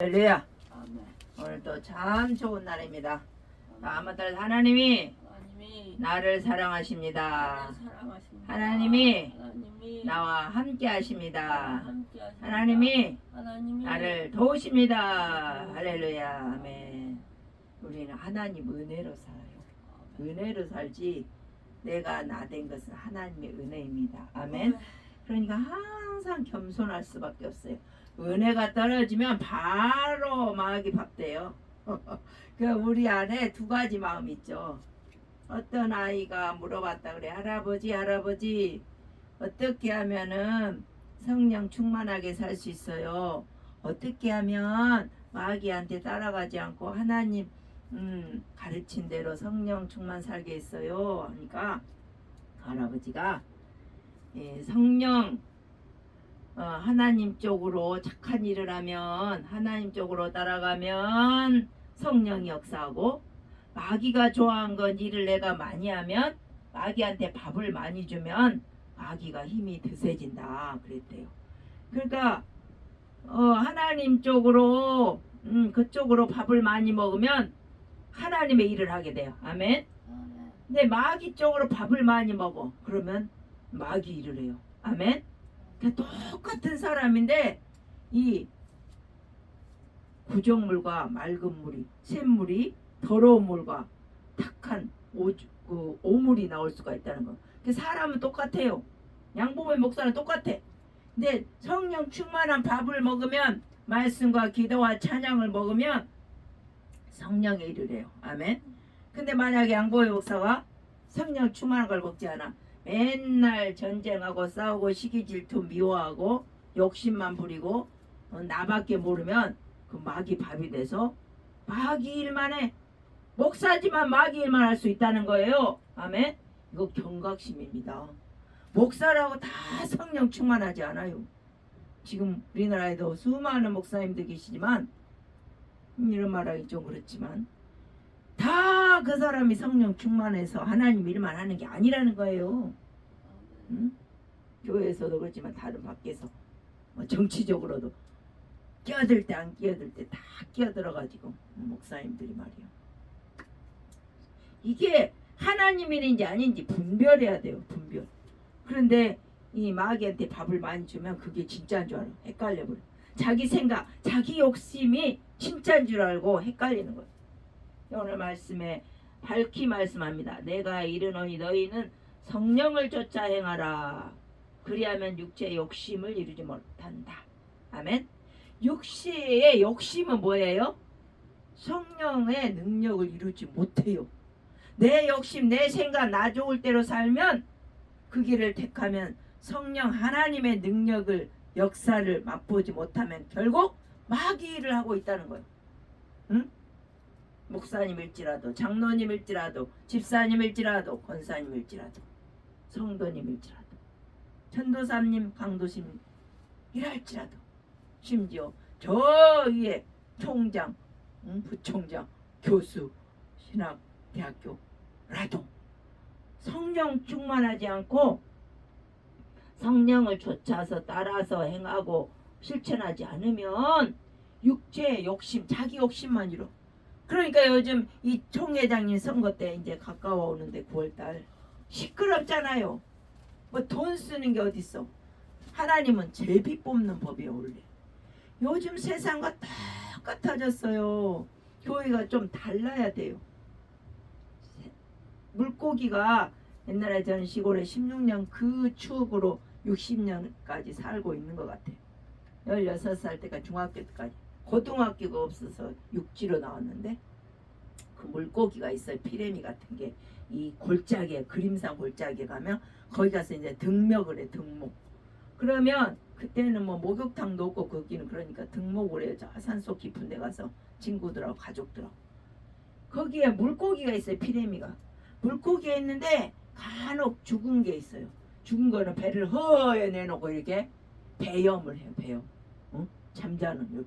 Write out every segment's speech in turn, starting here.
할렐루야. 오늘도 참 좋은 날입니다. 아무들 하나님이 나를 사랑하십니다. 하나님이 나와 함께 하십니다. 하나님이 나를 도우십니다. 할렐루야. 아멘. 우리는 하나님 은혜로 살아요. 은혜로 살지 내가 나 된 것은 하나님의 은혜입니다. 아멘. 그러니까 항상 겸손할 수밖에 없어요. 은혜가 떨어지면 바로 마귀 밥돼요. 그 우리 안에 두 가지 마음 있죠. 어떤 아이가 물어봤다 그래 할아버지 할아버지 어떻게 하면은 성령 충만하게 살 수 있어요. 어떻게 하면 마귀한테 따라가지 않고 하나님 음, 가르친 대로 성령 충만 살게 했어요. 하니까 할아버지가 예, 성령 어, 하나님 쪽으로 착한 일을 하면 하나님 쪽으로 따라가면 성령이 역사하고 마귀가 좋아한 건 일을 내가 많이 하면 마귀한테 밥을 많이 주면 마귀가 힘이 드세진다 그랬대요. 그러니까 어, 하나님 쪽으로 음, 그쪽으로 밥을 많이 먹으면 하나님의 일을 하게 돼요. 아멘. 아멘. 근데 마귀 쪽으로 밥을 많이 먹어. 그러면 마귀 일을 해요. 아멘. 그러니까 똑같은 사람인데 이 구정물과 맑은 물이 샘물이 더러운 물과 탁한 오, 그 오물이 나올 수가 있다는 거. 그 사람은 똑같아요. 양복의 목사는 똑같아. 근데 성령 충만한 밥을 먹으면 말씀과 기도와 찬양을 먹으면 성령의 일을 해요. 아멘. 근데 만약에 양보의 목사가 성령 충만한 걸 먹지 않아 맨날 전쟁하고 싸우고 시기 질투 미워하고 욕심만 부리고 어, 나밖에 모르면 그 마귀 밥이 돼서 마귀 일만 해. 목사지만 마귀 일만 할 수 있다는 거예요. 아멘. 이거 경각심입니다. 목사라고 다 성령 충만하지 않아요. 지금 우리나라에도 수많은 목사님들 계시지만 음, 이런 말하기 좀 그렇지만 다 그 사람이 성령 충만해서 하나님 일만 하는 게 아니라는 거예요. 응? 교회에서도 그렇지만 다른 밖에서 뭐 정치적으로도 끼어들 때 안 끼어들 때 다 끼어들어가지고 목사님들이 말이요. 이게 하나님 일인지 아닌지 분별해야 돼요. 분별. 그런데 이 마귀한테 밥을 많이 주면 그게 진짜인 줄 알아. 헷갈려 버려. 자기 생각, 자기 욕심이 진짜인 줄 알고 헷갈리는 거예요. 오늘 말씀에 밝히 말씀합니다. 내가 이르노니 너희는 성령을 쫓아 행하라. 그리하면 육체의 욕심을 이루지 못한다. 아멘. 육체의 욕심은 뭐예요? 성령의 능력을 이루지 못해요. 내 욕심, 내 생각, 나 좋을 대로 살면 그 길을 택하면 성령 하나님의 능력을 역사를 맛보지 못하면 결국 마귀를 하고 있다는 거예요. 응? 목사님일지라도 장로님일지라도 집사님일지라도 권사님일지라도 성도님일지라도 전도사님 강도심이랄지라도 심지어 저 위에 총장 응? 부총장 교수 신학대학교라도 성령 충만하지 않고 성령을 쫓아서 따라서 행하고 실천하지 않으면 육체의 욕심 자기 욕심만 이뤄 그러니까 요즘 이 총회장님 선거 때 이제 가까워 오는데 9월달 시끄럽잖아요. 뭐 돈 쓰는 게 어딨어? 하나님은 제비 뽑는 법이에요 원래. 요즘 세상과 똑같아졌어요. 교회가 좀 달라야 돼요. 물고기가 옛날에 저는 시골에 16년 그 추억으로 60년까지 살고 있는 것 같아요. 16살 때까지 중학교 때까지. 고등학교가 없어서 육지로 나왔는데 그 물고기가 있어요. 피레미 같은 게 이 골짜기에 그림산 골짜기에 가면 거기 가서 이제 등목을 해 등목. 그러면 그때는 뭐 목욕탕도 없고 거기는 그러니까 등목을 해요. 저 산속 깊은 데 가서 친구들하고 가족들하고. 거기에 물고기가 있어요. 피레미가. 물고기가 있는데 간혹 죽은 게 있어요. 죽은 거는 배를 허에 내놓고 이렇게 배염을 해요. 배염. 어? 잠자는 여기.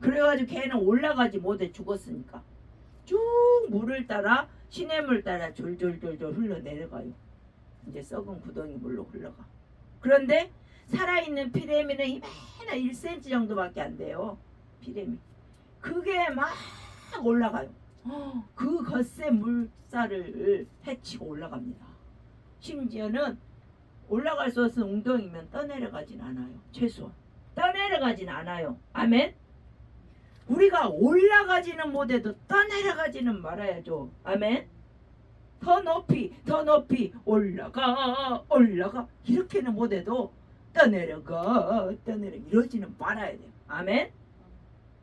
그래가지고 걔는 올라가지 못해 죽었으니까 쭉 물을 따라 시냇물 따라 졸졸졸졸 흘러 내려가요. 이제 썩은 구덩이 물로 흘러가. 그런데 살아있는 피레미는 이만한 1cm 정도밖에 안 돼요. 피레미. 그게 막 올라가요. 그 거센 물살을 헤치고 올라갑니다. 심지어는 올라갈 수 없는 웅덩이면 떠내려가진 않아요. 최소한 떠내려가진 않아요. 아멘. 우리가 올라가지는 못해도 떠내려가지는 말아야죠. 아멘. 더 높이 더 높이 올라가 올라가 이렇게는 못해도 떠내려가 떠내려 이러지는 말아야 돼요. 아멘.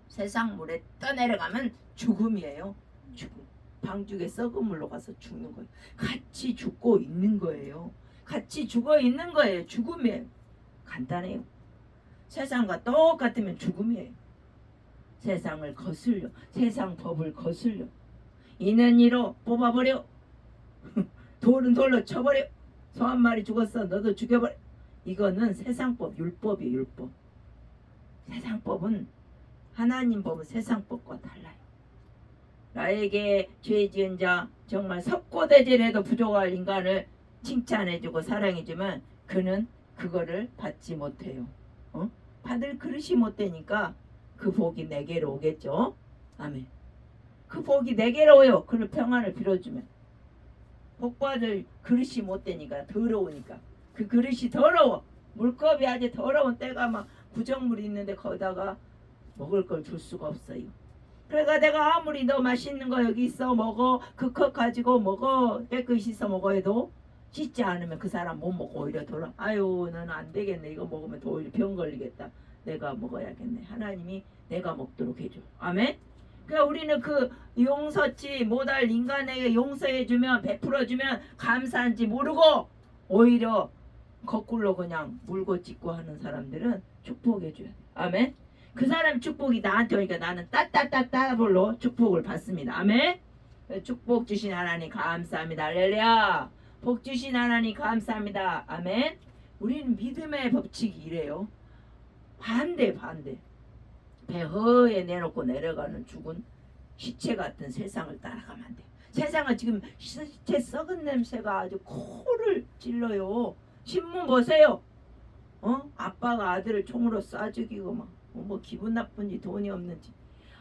세상 물에 떠내려가면 죽음이에요. 죽음. 방죽에 썩은 물로 가서 죽는 거예요. 같이 죽고 있는 거예요. 같이 죽어 있는 거예요. 죽음이에요. 간단해요. 세상과 똑같으면 죽음이에요. 세상을 거슬려. 세상 법을 거슬려. 이는 이로 뽑아버려. 돌은 돌로 쳐버려. 소 한 마리 죽었어. 너도 죽여버려. 이거는 세상법, 율법이에요. 율법. 세상법은 하나님 법은 세상법과 달라요. 나에게 죄 지은 자 정말 석고대질해도 부족할 인간을 칭찬해주고 사랑해주면 그는 그거를 받지 못해요. 어? 받을 그릇이 못 되니까 그 복이 내게로 오겠죠. 아멘. 그 복이 내게로 오요. 그를 평안을 빌어주면 복 받을 그릇이 못 되니까 더러우니까 그 그릇이 더러워. 물컵이 아주 더러운 때가 막 부정물이 있는데 거기다가 먹을 걸 줄 수가 없어요. 그러니까 내가 아무리 너 맛있는 거 여기 있어 먹어 그 컵 가지고 먹어 깨끗이 씻어 먹어도 씻지 않으면 그 사람 못 먹고 오히려 돌아 아유 너는 안 되겠네 이거 먹으면 더 오히려 병 걸리겠다 내가 먹어야겠네 하나님이 내가 먹도록 해줘 아멘 그러니까 우리는 그 용서치 못할 인간에게 용서해주면 베풀어주면 감사한지 모르고 오히려 거꾸로 그냥 물고 찢고 하는 사람들은 축복해줘야 돼 아멘 그 사람 축복이 나한테 오니까 나는 따따따따불로 축복을 받습니다. 아멘. 축복 주신 하나님 감사합니다. 할렐루야. 복 주신 하나님 감사합니다. 아멘. 우리는 믿음의 법칙이 이래요. 반대 반대. 배허에 내놓고 내려가는 죽은 시체 같은 세상을 따라가면 안 돼. 세상은 지금 시체 썩은 냄새가 아주 코를 찔러요. 신문 보세요. 어? 아빠가 아들을 총으로 쏴 죽이고 막. 뭐 기분 나쁜지 돈이 없는지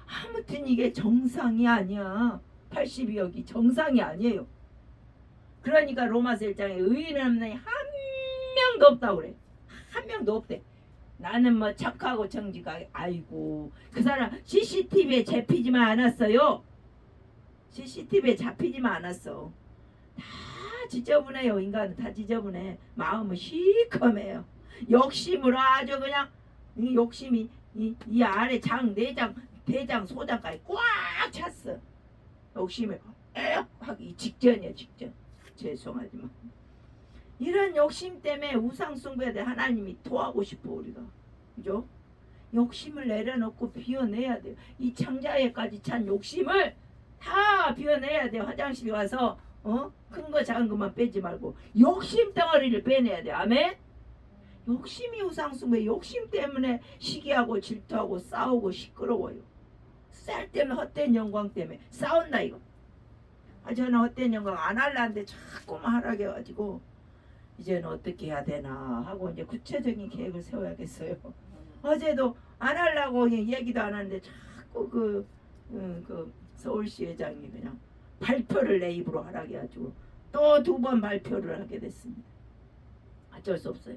아무튼 이게 정상이 아니야 82억이 정상이 아니에요 그러니까 로마서 1장에 의인 없는 한 명도 없다고 그래 한 명도 없대 나는 뭐 착하고 정직하게 아이고 그 사람 CCTV에 잡히지만 않았어요? CCTV에 잡히지만 않았어. 다 지저분해요 인간은. 다 지저분해. 마음은 시커매요. 욕심으로 아주 그냥 이 욕심이 이, 이 아래 장, 내장, 대장, 소장까지 꽉 찼어. 욕심이 에 하기 직전이야 직전. 죄송하지만 이런 욕심 때문에 우상 숭배에 대해 하나님이 토하고 싶어 우리가 그죠? 욕심을 내려놓고 비워내야 돼요. 이 창자에까지 찬 욕심을 다 비워내야 돼요. 화장실 가서 어? 큰 거 작은 것만 빼지 말고 욕심 덩어리를 빼내야 돼요. 아멘. 욕심이 우상숭배 욕심 때문에 시기하고 질투하고 싸우고 시끄러워요. 쓸데없는 헛된 영광 때문에 싸운다 이거. 아 저는 헛된 영광 안 할라는데 자꾸만 하라게 해가지고 이제는 어떻게 해야 되나 하고 이제 구체적인 계획을 세워야겠어요. 어제도 안 하려고 얘기도 안 하는데 자꾸 그, 음, 그 서울시 회장이 그냥 발표를 내 입으로 하라게 해가지고 또 두 번 발표를 하게 됐습니다. 어쩔 수 없어요.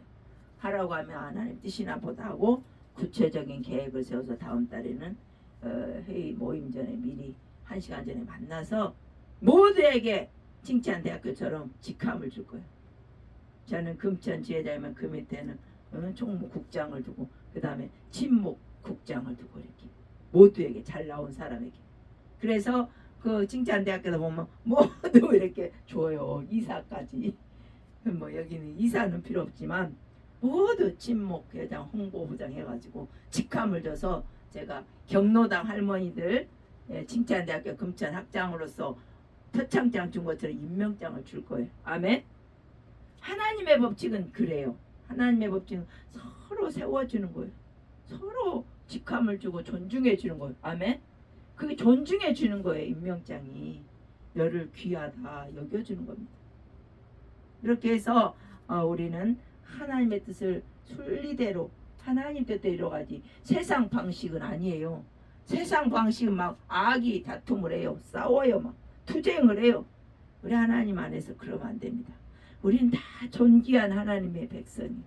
하라고 하면 하나님 뜻이나 보다 하고 구체적인 계획을 세워서 다음 달에는 어, 회의 모임 전에 미리 한 시간 전에 만나서 모두에게 칭찬 대학교처럼 직함을 줄 거예요. 저는 금천 지혜자면 그 밑에는 어, 총무국장을 두고 그 다음에 친목국장을 두고 이렇게 모두에게 잘 나온 사람에게 그래서 그 칭찬대학교도 보면 모두 이렇게 줘요 이사까지 뭐 여기는 이사는 필요 없지만 모두 친목 회장 홍보부장 해가지고 직함을 줘서 제가 경로당 할머니들 예, 칭찬대학교 금천 학장으로서 표창장 준 것처럼 임명장을 줄 거예요. 아멘. 하나님의 법칙은 그래요. 하나님의 법칙은 서로 세워주는 거예요. 서로 직함을 주고 존중해 주는 거예요. 아멘. 그게 존중해 주는 거예요. 임명장이 너를 귀하다 여겨주는 겁니다. 이렇게 해서 어, 우리는 하나님의 뜻을 순리대로 하나님 뜻대로 가지 세상 방식은 아니에요. 세상 방식은 막 악이 다툼을 해요. 싸워요. 막 투쟁을 해요. 우리 하나님 안에서 그러면 안 됩니다. 우린 다 존귀한 하나님의 백성이.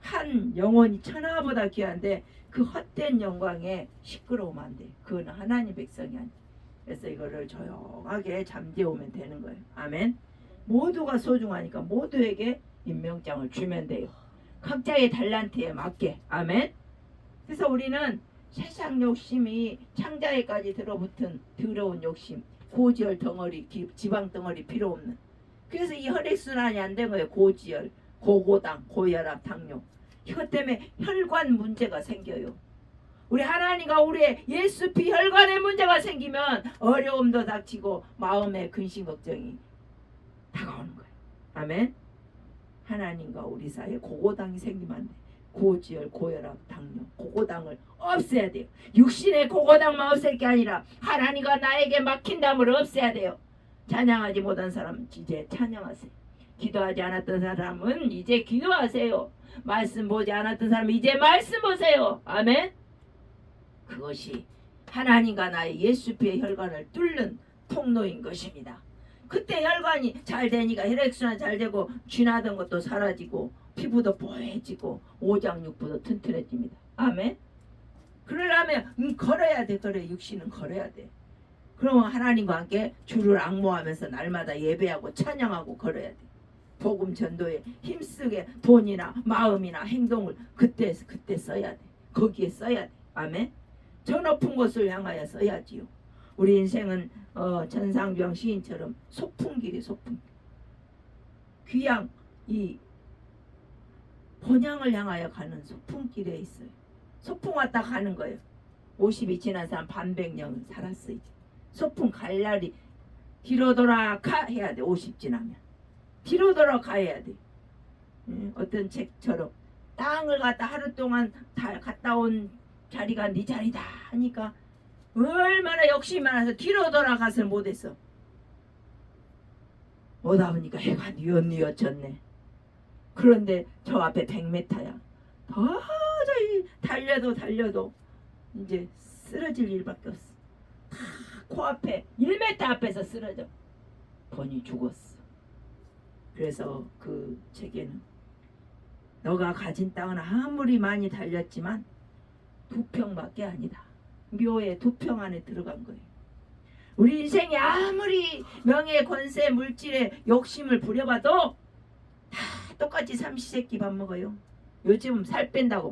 한 영혼이 천하보다 귀한데 그 헛된 영광에 시끄러우면 안 돼. 그건 하나님 백성이 아니야. 그래서 이거를 조용하게 잠재우면 되는 거예요. 아멘. 모두가 소중하니까 모두에게 임명장을 주면 돼요. 각자의 달란트에 맞게. 아멘. 그래서 우리는 세상 욕심이 창자에까지 들어붙은 더러운 욕심, 고지혈 덩어리, 기- 지방 덩어리 필요 없는. 그래서 이 혈액순환이 안 된 거예요. 고지혈, 고고당, 고혈압, 당뇨. 이것 때문에 혈관 문제가 생겨요. 우리 하나님과 우리의 예수 피 혈관의 문제가 생기면 어려움도 닥치고 마음의 근심 걱정이 다가오는 거예요. 아멘. 하나님과 우리 사이에 고고당이 생기면 안 돼. 고지혈, 고혈압, 당뇨, 고고당을 없애야 돼요. 육신의 고고당만 없앨 게 아니라 하나님과 나에게 막힌 담을 없애야 돼요. 찬양하지 못한 사람 이제 찬양하세요. 기도하지 않았던 사람은 이제 기도하세요. 말씀 보지 않았던 사람은 이제 말씀 보세요. 아멘. 그것이 하나님과 나의 예수 피의 혈관을 뚫는 통로인 것입니다. 그때 혈관이 잘 되니까 혈액순환 잘 되고 쥐나던 것도 사라지고 피부도 뽀해지고 오장육부도 튼튼해집니다. 아멘. 그러려면 음, 걸어야 돼 그래 육신은 걸어야 돼. 그러면 하나님과 함께 주를 악모하면서 날마다 예배하고 찬양하고 걸어야 돼. 복음 전도에 힘쓰게 돈이나 마음이나 행동을 그때 그때 써야 돼. 거기에 써야 돼. 아멘. 저 높은 곳을 향하여 써야지요. 우리 인생은 어, 전상주왕 시인처럼 소풍길이 소풍. 귀양 이 본향을 향하여 가는 소풍길에 있어요. 소풍 왔다 가는 거예요. 50이 지난 사람 반백년 살았어 이제. 소풍 갈 날이 뒤로 돌아 가 해야 돼. 50 지나면 뒤로 돌아가 해야 돼. 음, 어떤 책처럼 땅을 갖다 하루 동안 다 갔다 온 자리가 네 자리다 하니까 얼마나 욕심이 많아서 뒤로 돌아가서 못했어. 오다 보니까 해가 뉘엿뉘엿졌네. 그런데 저 앞에 100m야. 도저히 달려도 달려도 이제 쓰러질 일밖에 없어. 다 코앞에 1m 앞에서 쓰러져. 본이 죽었어. 그래서 그 책에는 너가 가진 땅은 아무리 많이 달렸지만 두 평밖에 아니다. 묘의 두평 안에 들어간 거예요. 우리 인생이 아무리 명예, 권세, 물질에 욕심을 부려봐도 다 똑같이 삼시세끼 밥 먹어요. 요즘 살 뺀다고